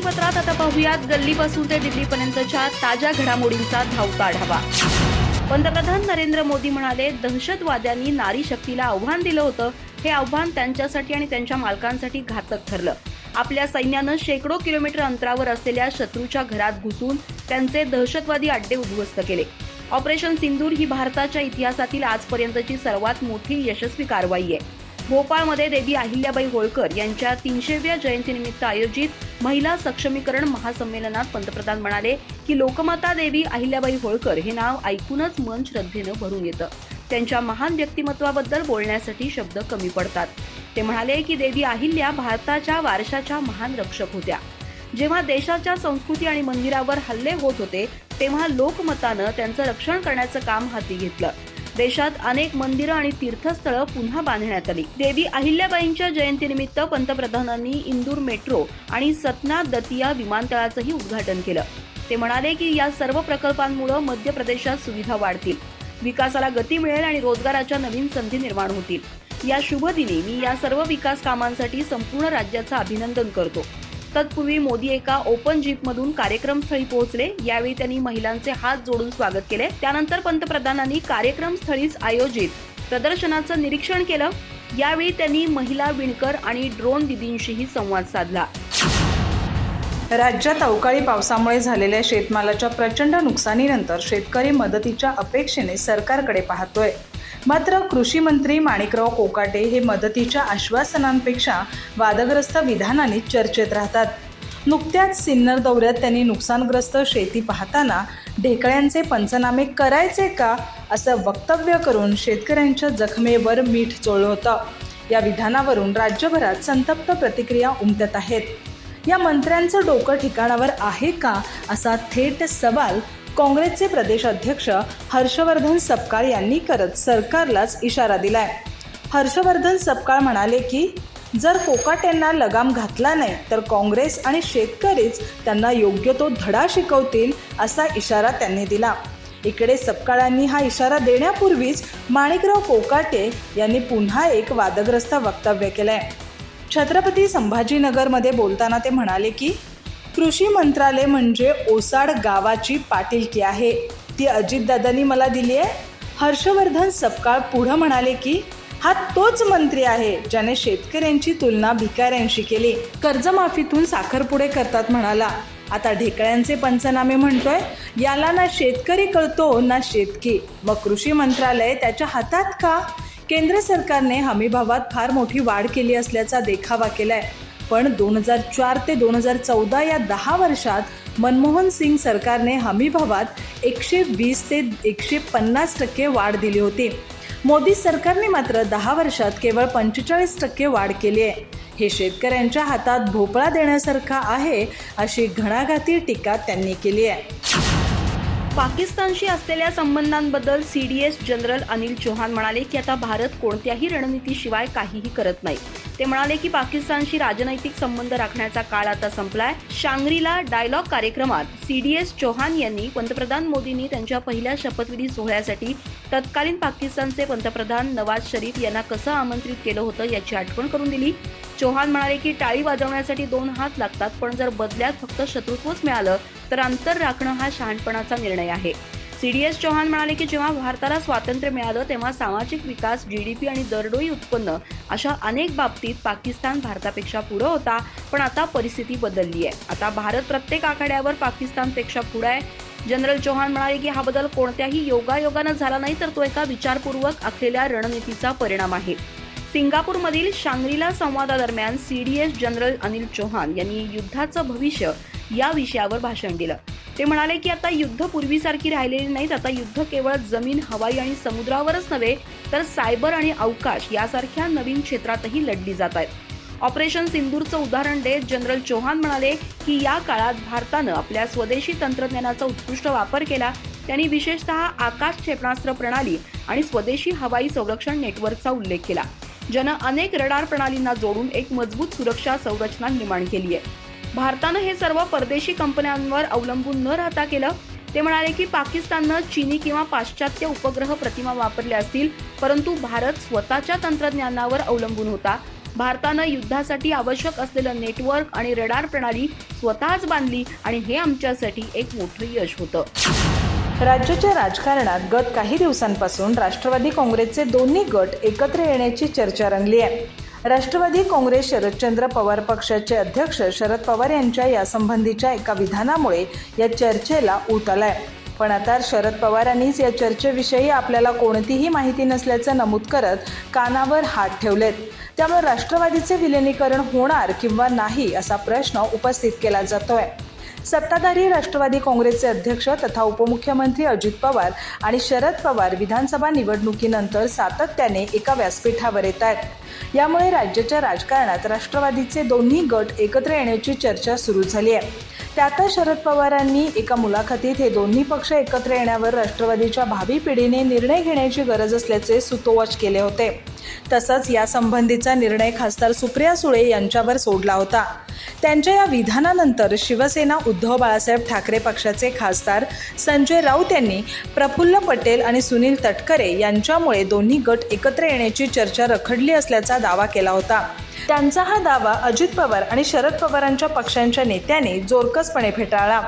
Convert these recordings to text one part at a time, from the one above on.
बातमीपत्रात आता पाहूयात. गल्लीपासून ते दिल्लीपर्यंतच्या ताज्या घडामोडींचा धावता आढावा पंतप्रधान नरेंद्र मोदी म्हणाले दहशतवाद्यांनी नारी शक्तीला आव्हान दिलं होतं. हे आव्हान त्यांच्यासाठी आणि त्यांच्या मालकांसाठी घातक ठरलं. आपल्या सैन्यानं शेकडो किलोमीटर अंतरावर असलेल्या शत्रूच्या घरात घुसून त्यांचे दहशतवादी अड्डे उद्ध्वस्त केले. ऑपरेशन सिंदूर ही भारताच्या इतिहासातील आजपर्यंतची सर्वात मोठी यशस्वी कारवाई आहे. भोपाळमध्ये देवी अहिल्याबाई होळकर यांच्या तीनशेव्या जयंतीनिमित्त आयोजित महिला सक्षमीकरण महासंमेलनात पंतप्रधान म्हणाले की लोकमाता देवी अहिल्याबाई होळकर हे नाव ऐकूनच मन श्रद्धेनं भरून येतं. त्यांच्या महान व्यक्तिमत्वाबद्दल बोलण्यासाठी शब्द कमी पडतात. ते म्हणाले की देवी अहिल्या भारताच्या वारशाच्या महान रक्षक होत्या. जेव्हा देशाच्या संस्कृती आणि मंदिरावर हल्ले होत होते तेव्हा लोकमतानं त्यांचं रक्षण करण्याचं काम हाती घेतलं. देशात अनेक मंदिरं आणि तीर्थस्थळं पुन्हा बांधण्यात आली. देवी अहिल्याबाईंच्या जयंतीनिमित्त पंतप्रधानांनी इंदूर मेट्रो आणि सतना दतिया विमानतळाचंही उद्घाटन केलं. ते म्हणाले की या सर्व प्रकल्पांमुळे मध्य प्रदेशात सुविधा वाढतील. विकासाला गती मिळेल आणि रोजगाराच्या नवीन संधी निर्माण होतील. या शुभदिनी मी या सर्व विकास कामांसाठी संपूर्ण राज्याचं अभिनंदन करतो. तत्पूर्वी मोदी एका ओपन जीपमधून कार्यक्रमस्थळी पोहोचले. यावेळी त्यांनी महिलांचे हात जोडून स्वागत केले. त्यानंतर पंतप्रधानांनी कार्यक्रमस्थळीच आयोजित प्रदर्शनाचं निरीक्षण केलं. यावेळी त्यांनी महिला विणकर आणि ड्रोन दिदींशीही संवाद साधला. राज्यात अवकाळी पावसामुळे झालेल्या शेतमालाच्या प्रचंड नुकसानीनंतर शेतकरी मदतीच्या अपेक्षेने सरकारकडे पाहतोय. मात्र कृषी मंत्री माणिकराव कोकाटे हे मदतीच्या आश्वासनांपेक्षा वादग्रस्त विधानाने चर्चेत राहतात. नुकत्याच सिन्नर दौऱ्यात त्यांनी नुकसानग्रस्त शेती पाहताना ढेकळ्यांचे पंचनामे करायचे का असं वक्तव्य करून शेतकऱ्यांच्या जखमेवर मीठ चोळलं होतं. या विधानावरून राज्यभरात संतप्त प्रतिक्रिया उमटत आहेत. या मंत्र्यांचं डोकं ठिकाणावर आहे का असा थेट सवाल काँग्रेसचे प्रदेश अध्यक्ष हर्षवर्धन सपकाळ यांनी करत सरकारलाच इशारा दिलाय. हर्षवर्धन सपकाळ म्हणाले की जर कोकाटेंना लगाम घातला नाही तर काँग्रेस आणि शेतकरीच त्यांना योग्य तो धडा शिकवतील असा इशारा त्यांनी दिला. इकडे सपकाळांनी हा इशारा देण्यापूर्वीच माणिकराव कोकाटे यांनी पुन्हा एक वादग्रस्त वक्तव्य केलंय. छत्रपती संभाजीनगरमध्ये बोलताना ते म्हणाले की कृषी मंत्रालय म्हणजे ओसाड गावाची पाटीलकी आहे. ती अजितदादांनी मला दिली आहे. हर्षवर्धन सपकाळ पुढं म्हणाले की हा तोच मंत्री आहे ज्याने शेतकऱ्यांची तुलना भिकाऱ्यांशी केली. कर्जमाफीतून साखरपुडे करतात म्हणाला. आता ढेकळ्यांचे पंचनामे म्हणतोय. याला ना शेतकरी कळतो ना शेतकी. मग कृषी मंत्रालय त्याच्या हातात का? केंद्र सरकारने हमीभावात फार मोठी वाढ केली असल्याचा देखावा केलाय. पण दोन हजार चार ते दोन हजार चौदा या दहा वर्षात मनमोहन सिंग सरकारने हमीभावात एकशे वीस ते एकशे पन्नास टक्के वाढ दिली होती. मोदी सरकारने मात्र दहा वर्षात केवळ पंचेचाळीस टक्के वाढ केली आहे. हे शेतकऱ्यांच्या हातात भोपळा देण्यासारखा आहे अशी घणाघाती टीका त्यांनी केली आहे. पाकिस्तानशी असलेल्या संबंधांबद्दल C D S general Anil Chauhan म्हणाले की आता भारत कोणत्याही रणनीतीशिवाय काहीही करत नाही. ते म्हणाले की पाकिस्तानशी राजनैतिक संबंध राखण्याचा काळ आता संपलाय. शांग्रीला डायलॉग कार्यक्रमात सी डी एस चौहान यांनी पंतप्रधान मोदींनी त्यांच्या पहिल्या शपथविधी सोहळ्यासाठी तत्कालीन पाकिस्तानचे पंतप्रधान नवाज शरीफ यांना कसं आमंत्रित केलं होतं याची आठवण करून दिली. चौहान म्हणाले की टाळी वाजवण्यासाठी दोन हात लागतात पण जर बदल्यात फक्त शत्रुत्वच मिळालं तर अंतर राखणं हा शहाणपणाचा निर्णय आहे. सी डी एस चौहान म्हणाले की जेव्हा भारताला स्वातंत्र्य मिळालं तेव्हा सामाजिक विकास जी डी पी आणि दरडोई उत्पन्न अशा अनेक बाबतीत पाकिस्तान भारतापेक्षा पुढं होता पण आता परिस्थिती बदलली आहे. आता भारत प्रत्येक आखाड्यावर पाकिस्तानपेक्षा पुढं आहे. जनरल चौहान म्हणाले की हा बदल कोणत्याही योगायोगानं झाला नाही तर तो एका विचारपूर्वक आखलेल्या रणनीतीचा परिणाम आहे. सिंगापूरमधील Shangri-La संवादादरम्यान C D S general Anil Chauhan यांनी युद्धाचं भविष्य या विषयावर भाषण दिलं. ते म्हणाले की आता युद्ध पूर्वीसारखी राहिलेली नाहीत. आता युद्ध केवळ जमीन हवाई आणि समुद्रावरच नव्हे तर सायबर आणि अवकाश यासारख्या नवीन क्षेत्रातही लढली जात आहेत. ऑपरेशन सिंदूरचं उदाहरण देत जनरल चौहान म्हणाले की या काळात भारतानं आपल्या स्वदेशी तंत्रज्ञानाचा उत्कृष्ट वापर केला. त्यांनी विशेषतः आकाश क्षेपणास्त्र प्रणाली आणि स्वदेशी हवाई संरक्षण नेटवर्कचा उल्लेख केला. ज्यानं अनेक रडार प्रणालींना जोडून एक मजबूत सुरक्षा संरचना निर्माण केली आहे. भारतानं हे सर्व परदेशी कंपन्यांवर अवलंबून न राहता केलं. ते म्हणाले की पाकिस्ताननं चीनी किंवा पाश्चात्य उपग्रह प्रतिमा वापरल्या असतील परंतु भारत स्वतःच्या तंत्रज्ञानावर अवलंबून होता. भारतानं युद्धासाठी आवश्यक असलेलं नेटवर्क आणि रडार प्रणाली स्वतःच बांधली आणि हे आमच्यासाठी एक मोठं यश होतं. राज्याच्या राजकारणात गत काही दिवसांपासून राष्ट्रवादी काँग्रेसचे दोन्ही गट एकत्र येण्याची चर्चा रंगली आहे. राष्ट्रवादी काँग्रेस शरदचंद्र पवार पक्षाचे अध्यक्ष शरद पवार यांच्या यासंबंधीच्या एका विधानामुळे या चर्चेला ऊत आलाय. पण आता शरद पवारांनीच या चर्चेविषयी आपल्याला कोणतीही माहिती नसल्याचं नमूद करत कानावर हात ठेवलेत. त्यामुळे राष्ट्रवादीचे विलिनीकरण होणार किंवा नाही असा प्रश्न उपस्थित केला जातोय. सत्ताधारी राष्ट्रवादी काँग्रेसचे अध्यक्ष तथा उपमुख्यमंत्री अजित पवार आणि शरद पवार विधानसभा निवडणुकीनंतर सातत्याने एका व्यासपीठावर येत आहेत. यामुळे राज्याच्या राजकारणात राष्ट्रवादीचे दोन्ही गट एकत्र येण्याची चर्चा सुरू झाली आहे. त्यातच शरद पवारांनी एका मुलाखतीत हे दोन्ही पक्ष एकत्र येण्यावर राष्ट्रवादीच्या भावी पिढीने निर्णय घेण्याची गरज असल्याचे सुतोवाच केले होते. तसंच यासंबंधीचा निर्णय खासदार सुप्रिया सुळे यांच्यावर सोडला होता. त्यांच्या या विधानानंतर शिवसेना उद्धव बाळासाहेब ठाकरे पक्षाचे खासदार संजय राऊत यांनी प्रफुल्ल पटेल आणि सुनील तटकरे यांच्यामुळे दोन्ही गट एकत्र येण्याची चर्चा रखडली असल्याचा दावा केला होता. त्यांचा हा दावा अजित पवार आणि शरद पवारांच्या पक्षांच्या नेत्याने जोरकसपणे फेटाळला.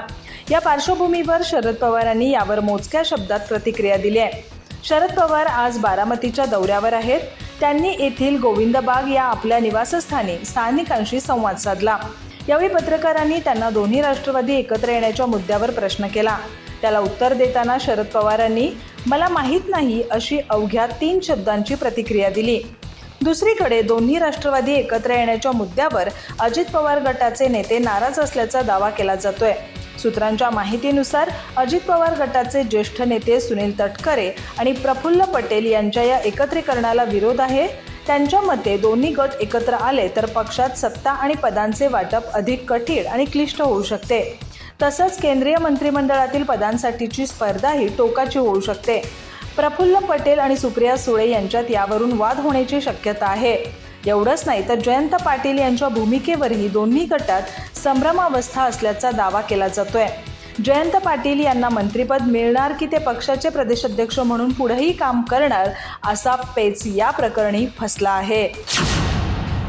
या पार्श्वभूमीवर शरद पवारांनी यावर मोजक्या शब्दात प्रतिक्रिया दिली आहे. शरद पवार आज बारामतीच्या दौऱ्यावर आहेत. त्यांनी येथील गोविंदबाग या आपल्या निवासस्थानी स्थानिकांशी संवाद साधला. यावेळी पत्रकारांनी त्यांना दोन्ही राष्ट्रवादी एकत्र येण्याच्या मुद्द्यावर प्रश्न केला. त्याला उत्तर देताना शरद पवारांनी मला माहीत नाही अशी अवघ्या तीन शब्दांची प्रतिक्रिया दिली. दुसरीकडे दोन्ही राष्ट्रवादी एकत्र येण्याच्या मुद्द्यावर अजित पवार गटाचे नेते नाराज असल्याचा दावा केला जातोय. सूत्रांच्या माहितीनुसार अजित पवार गटाचे ज्येष्ठ नेते सुनील तटकरे आणि प्रफुल्ल पटेल यांच्या या एकत्रीकरणाला विरोध आहे. त्यांच्या मते दोन्ही गट एकत्र आले तर पक्षात सत्ता आणि पदांचे वाटप अधिक कठीण आणि क्लिष्ट होऊ शकते. तसंच केंद्रीय मंत्रिमंडळातील पदांसाठीची स्पर्धाही टोकाची होऊ शकते. प्रफुल्ल पटेल आणि सुप्रिया सुळे यांच्यात यावरून वाद होण्याची शक्यता आहे. एवढंच नाही तर जयंत पाटील यांच्या भूमिकेवरही दोन्ही गटात संभ्रमावस्था असल्याचा दावा केला जातोय. जयंत पाटील यांना मंत्रिपद मिळणार की ते पक्षाचे प्रदेशाध्यक्ष म्हणून पुढेही काम करणार असा पेच या प्रकरणी फसला आहे.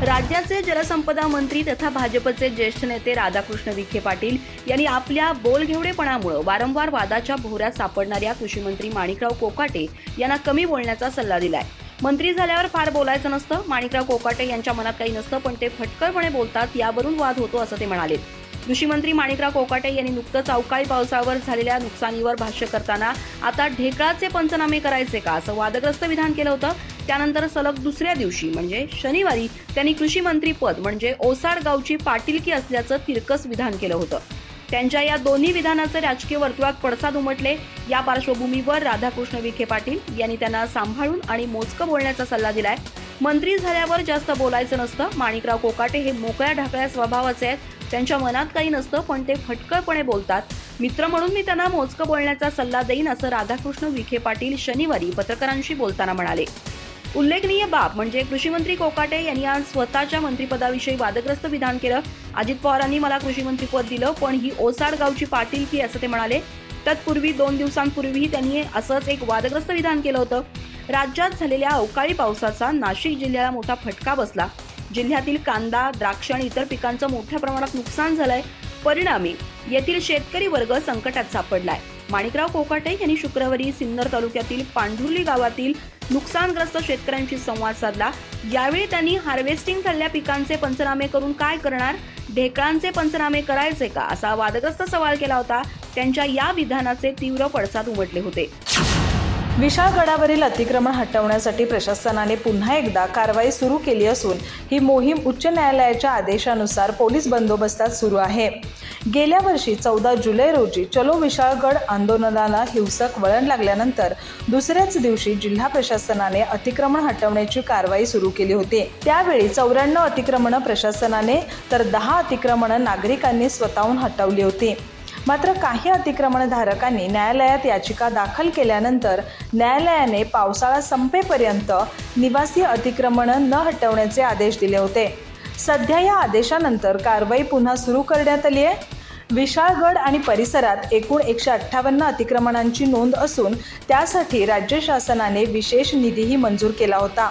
राज्याचे जलसंपदा मंत्री तथा भाजपचे ज्येष्ठ नेते राधाकृष्ण विखे पाटील यांनी आपल्या बोलघेवडेपणामुळे वारंवार वादाच्या भोऱ्यात सापडणाऱ्या कृषीमंत्री माणिकराव कोकाटे यांना कमी बोलण्याचा सल्ला दिलाय. मंत्री झाल्यावर फार बोलायचं नसतं. माणिकराव कोकाटे यांच्या मनात काही नसतं पण ते फटकळपणे बोलतात यावरून वाद होतो असं ते म्हणाले. कृषी मंत्री माणिकराव कोकाटे यांनी नुकतंच अवकाळी पावसावर झालेल्या नुकसानीवर भाष्य करताना आता ढेकळाचे पंचनामे करायचे का? असं वादग्रस्त विधान केलं होतं. त्यानंतर सलग दुसऱ्या दिवशी म्हणजे शनिवारी त्यांनी कृषी मंत्री पद म्हणजे ओसाड गावची पाटीलकी असल्याचं तिरकस विधान केलं होतं. त्यांच्या या दोन्ही विधानाचे राजकीय वर्तुळात पडसाद उमटले. या पार्श्वभूमीवर राधाकृष्ण विखे पाटील यांनी त्यांना सांभाळून आणि मोजकं बोलण्याचा सल्ला दिलाय. मंत्री झाल्यावर जास्त बोलायचं नसतं. माणिकराव कोकाटे हे मोकळ्या ढाकळ्या स्वभावाचे आहेत. त्यांच्या मनात काही नसतं पण ते फटकळपणे बोलतात. मित्र म्हणून मी त्यांना मोजकं बोलण्याचा सल्ला देईन असं राधाकृष्ण विखे पाटील शनिवारी पत्रकारांशी बोलताना म्हणाले. उल्लेखनीय बाब म्हणजे कृषीमंत्री कोकाटे यांनी आज स्वतःच्या मंत्रिपदाविषयी वादग्रस्त विधान केलं. अजित पवारांनी मला कृषीमंत्रीपद दिलं पण ही ओसाड गावची पाटील की असं ते म्हणाले. तत्पूर्वी दोन दिवसांपूर्वीही त्यांनी असंच एक वादग्रस्त विधान केलं होतं. राज्यात झालेल्या अवकाळी पावसाचा नाशिक जिल्ह्याला मोठा फटका बसला. जिल्ह्यातील कांदा द्राक्ष आणि इतर पिकांचं मोठ्या प्रमाणात नुकसान झालंय. परिणामी येथील शेतकरी वर्ग संकटात सापडलाय. माणिकराव कोकाटे यांनी शुक्रवारी सिन्नर तालुक्यातील पांढुर्ली गावातील नुकसानग्रस्त शेतकऱ्यांशी संवाद साधला. यावेळी त्यांनी हार्वेस्टिंग झालेल्या पिकांचे पंचनामे करून काय करणार? ढेकळांचे पंचनामे करायचे का? असा वादग्रस्त सवाल केला होता. त्यांच्या या विधानाचे तीव्र पडसाद उमटले होते. विशाळगडावरील अतिक्रमण हटवण्यासाठी प्रशासनाने पुन्हा एकदा कारवाई सुरू केली असून ही मोहीम उच्च न्यायालयाच्या आदेशानुसार पोलीस बंदोबस्तात सुरू आहे. गेल्या वर्षी चौदा जुलै रोजी चलो विशाळगड आंदोलनाला हिंसक वळण लागल्यानंतर दुसऱ्याच दिवशी जिल्हा प्रशासनाने अतिक्रमण हटवण्याची कारवाई सुरू केली होती. त्यावेळी चौऱ्याण्णव अतिक्रमणं प्रशासनाने तर दहा अतिक्रमणं नागरिकांनी स्वतःहून हटवली होती. मात्र काही अतिक्रमणधारकांनी न्यायालयात याचिका दाखल केल्यानंतर न्यायालयाने पावसाळा संपेपर्यंत निवासी अतिक्रमणं न हटवण्याचे आदेश दिले होते. सध्या या आदेशानंतर कारवाई पुन्हा सुरू करण्यात आली आहे. विशाळगड आणि परिसरात एकूण एकशे अठ्ठावन्न अतिक्रमणांची नोंद असून त्यासाठी राज्य शासनाने विशेष निधीही मंजूर केला होता.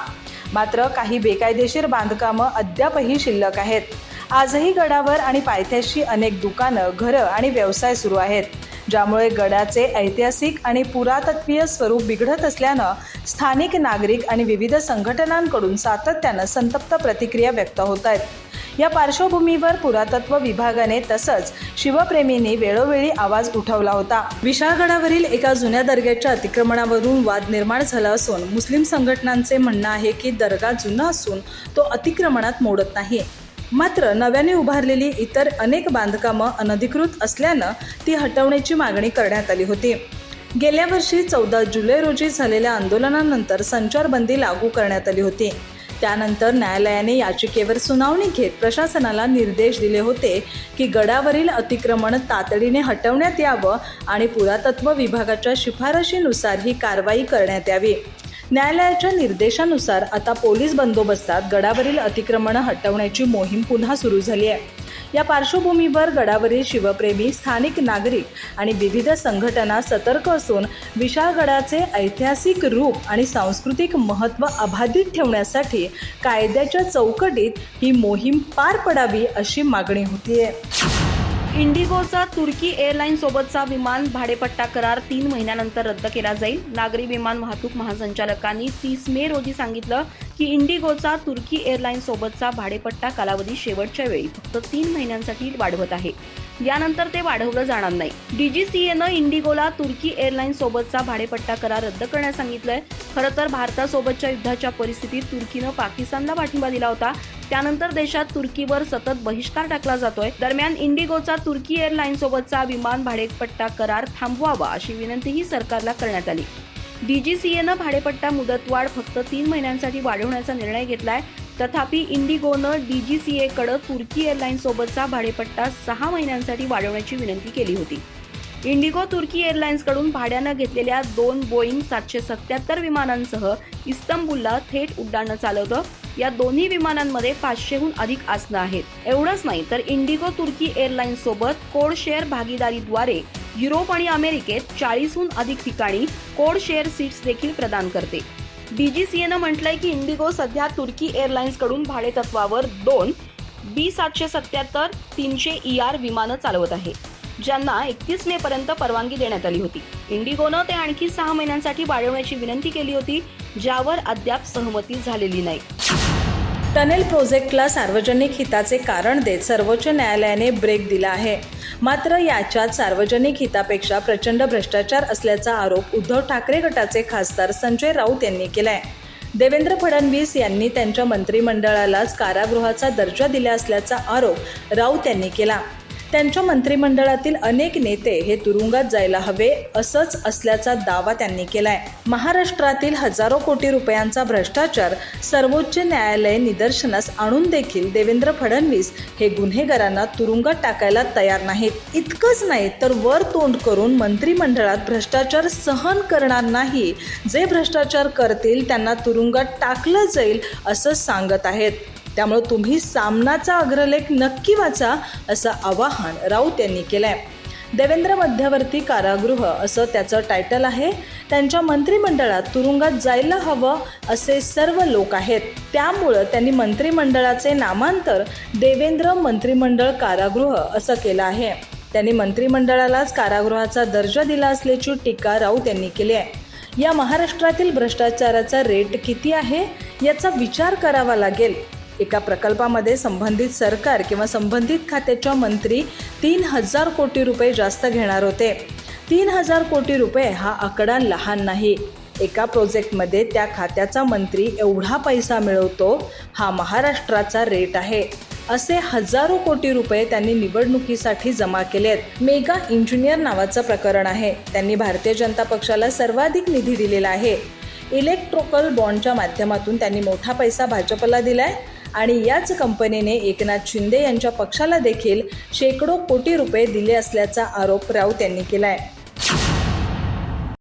मात्र काही बेकायदेशीर बांधकामं अद्यापही शिल्लक आहेत. आजही गडावर आणि पायथ्याशी अनेक दुकानं घरं आणि व्यवसाय सुरू आहेत ज्यामुळे गडाचे ऐतिहासिक आणि पुरातत्वीय स्वरूप बिघडत असल्यानं स्थानिक नागरिक आणि विविध संघटनांकडून सातत्यानं संतप्त प्रतिक्रिया व्यक्त होत आहेत. या पार्श्वभूमीवर पुरातत्व विभागाने तसंच शिवप्रेमींनी वेळोवेळी आवाज उठवला होता. विशाळगडावरील एका जुन्या दर्ग्याच्या अतिक्रमणावरून वाद निर्माण झाला असून मुस्लिम संघटनांचे म्हणणं आहे की दर्गा जुना असून तो अतिक्रमणात मोडत नाही. मात्र नव्याने उभारलेली इतर अनेक बांधकामं अनधिकृत असल्यानं ती हटवण्याची मागणी करण्यात आली होती. गेल्या वर्षी चौदा जुलै रोजी झालेल्या आंदोलनानंतर संचारबंदी लागू करण्यात आली होती. त्यानंतर न्यायालयाने याचिकेवर सुनावणी घेत प्रशासनाला निर्देश दिले होते की गडावरील अतिक्रमण तातडीने हटवण्यात यावं आणि पुरातत्व विभागाच्या शिफारशीनुसार ही कारवाई करण्यात यावी. न्यायालयाच्या निर्देशानुसार आता पोलीस बंदोबस्तात गडावरील अतिक्रमणं हटवण्याची मोहीम पुन्हा सुरू झाली आहे. या पार्श्वभूमीवर गडावरील शिवप्रेमी स्थानिक नागरिक आणि विविध संघटना सतर्क असून विशाळगडाचे ऐतिहासिक रूप आणि सांस्कृतिक महत्त्व अबाधित ठेवण्यासाठी कायद्याच्या चौकटीत ही मोहीम पार पडावी अशी मागणी होतीये. इंडिगोचा तुर्की एअरलाईन सोबतचा विमान भाडेपट्टा करार तीन महिन्यानंतर रद्द केला जाईल. नागरी विमान वाहतूक महासंचालकांनी तीस मे रोजी सांगितलं की इंडिगोचा तुर्की एअरलाईन सोबतचा भाडेपट्टा कालावधी शेवटच्या वेळी फक्त तीन महिन्यांसाठी वाढवत आहे. यानंतर ते वाढवलं जाणार नाही. डीजीसीएनं इंडिगोला तुर्की एअरलाईन सोबतचा भाडेपट्टा करार रद्द करण्यास सांगितलंय. खरं तर भारतासोबतच्या युद्धाच्या परिस्थितीत तुर्कीनं पाकिस्तानला पाठिंबा दिला होता. त्यानंतर देशात तुर्कीवर सतत बहिष्कार टाकला जातोय. दरम्यान इंडिगोचा तुर्की एअरलाईन सोबतचा विमान भाडेपट्टा करार थांबवावा अशी विनंतीही सरकारला करण्यात आली. डीजीसीएनं भाडेपट्टा मुदतवाढ फक्त तीन महिन्यांसाठी वाढवण्याचा निर्णय घेतलाय. तथापि इंडिगोनं डीजीसीएकडे तुर्की एअरलाईन्ससोबतचा भाडेपट्टा सहा महिन्यांसाठी वाढवण्याची विनंती केली होती. इंडिगो तुर्की एअरलाइन्सकडून भाड्यानं घेतलेल्या दोन बोईंग सातशे सत्याहत्तर विमानांसह इस्तंबुलला थेट उड्डाणं चालवतं. या दोन्ही विमानांमध्ये पाचशेहून अधिक आसनं आहेत. एवढंच नाही तर इंडिगो तुर्की एअरलाइन्स सोबत कोड शेअर भागीदारीद्वारे युरोप आणि अमेरिकेत चाळीसहून अधिक ठिकाणी कोड शेअर सीट्स देखील प्रदान करते. डीजीसीएनं म्हटलंय की इंडिगो सध्या तुर्की एअरलाइन्सकडून भाडेतत्वावर दोन बी सातशे सत्याहत्तर तीनशे ई आर विमानं चालवत आहे. ज्यांना एकतीस मे पर्यंत परवानगी देण्यात आली होती. इंडिगोनं ते आणखी सहा महिन्यांसाठी वाढवण्याची विनंती केली होती ज्यावर अद्याप सहमती झालेली नाही. टनेल प्रोजेक्टला सार्वजनिक हिताचे कारण देत सर्वोच्च न्यायालयाने ब्रेक दिला आहे. मात्र याच्यात सार्वजनिक हितापेक्षा प्रचंड भ्रष्टाचार असल्याचा आरोप उद्धव ठाकरे गटाचे खासदार संजय राऊत यांनी केलाय. देवेंद्र फडणवीस यांनी त्यांच्या मंत्रिमंडळालाच कारागृहाचा दर्जा दिला असल्याचा आरोप राऊत यांनी केला. त्यांच्या मंत्रिमंडळातील अनेक नेते हे तुरुंगात जायला हवे असंच असल्याचा दावा त्यांनी केलाय. महाराष्ट्रातील हजारो कोटी रुपयांचा भ्रष्टाचार सर्वोच्च न्यायालय निदर्शनास आणून देखील देवेंद्र फडणवीस हे गुन्हेगारांना तुरुंगात टाकायला तयार नाहीत. इतकंच नाही तर वर तोंड करून मंत्रिमंडळात भ्रष्टाचार सहन करणार नाही. जे भ्रष्टाचार करतील त्यांना तुरुंगात टाकलं जाईल असं सांगत आहेत. त्यामुळे तुम्ही सामनाचा अग्रलेख नक्की वाचा असं आवाहन राऊत यांनी केलंय. देवेंद्र मध्यवर्ती कारागृह असं त्याचं टायटल आहे. त्यांच्या मंत्रिमंडळात तुरुंगात जायला हवं असे सर्व लोक आहेत. त्यामुळं त्यांनी मंत्रिमंडळाचे नामांतर देवेंद्र मंत्रिमंडळ कारागृह असं केलं आहे. त्यांनी मंत्रिमंडळालाच कारागृहाचा दर्जा दिला असल्याची टीका राऊत यांनी केली आहे. या महाराष्ट्रातील भ्रष्टाचाराचा रेट किती आहे? याचा विचार करावा लागेल. एका प्रकल्पामध्ये संबंधित सरकार किंवा संबंधित खात्याच्या मंत्री तीन हजार कोटी रुपये जास्त घेणार होते. तीन हजार कोटी रुपये हा आकडा लहान नाही. एका प्रोजेक्टमध्ये त्या खात्याचा मंत्री एवढा पैसा मिळवतो हा महाराष्ट्राचा रेट आहे. असे हजारो कोटी रुपये त्यांनी निवडणुकीसाठी जमा केलेत. मेगा इंजिनियर नावाचं प्रकरण आहे. त्यांनी भारतीय जनता पक्षाला सर्वाधिक निधी दिलेला आहे. इलेक्ट्रोकल बॉन्डच्या माध्यमातून त्यांनी मोठा पैसा भाजपला दिलाय. आणि याच कंपनीने एकनाथ शिंदे यांच्या पक्षाला देखील शेकडो कोटी रुपये दिले असल्याचा आरोप राऊत यांनी आहे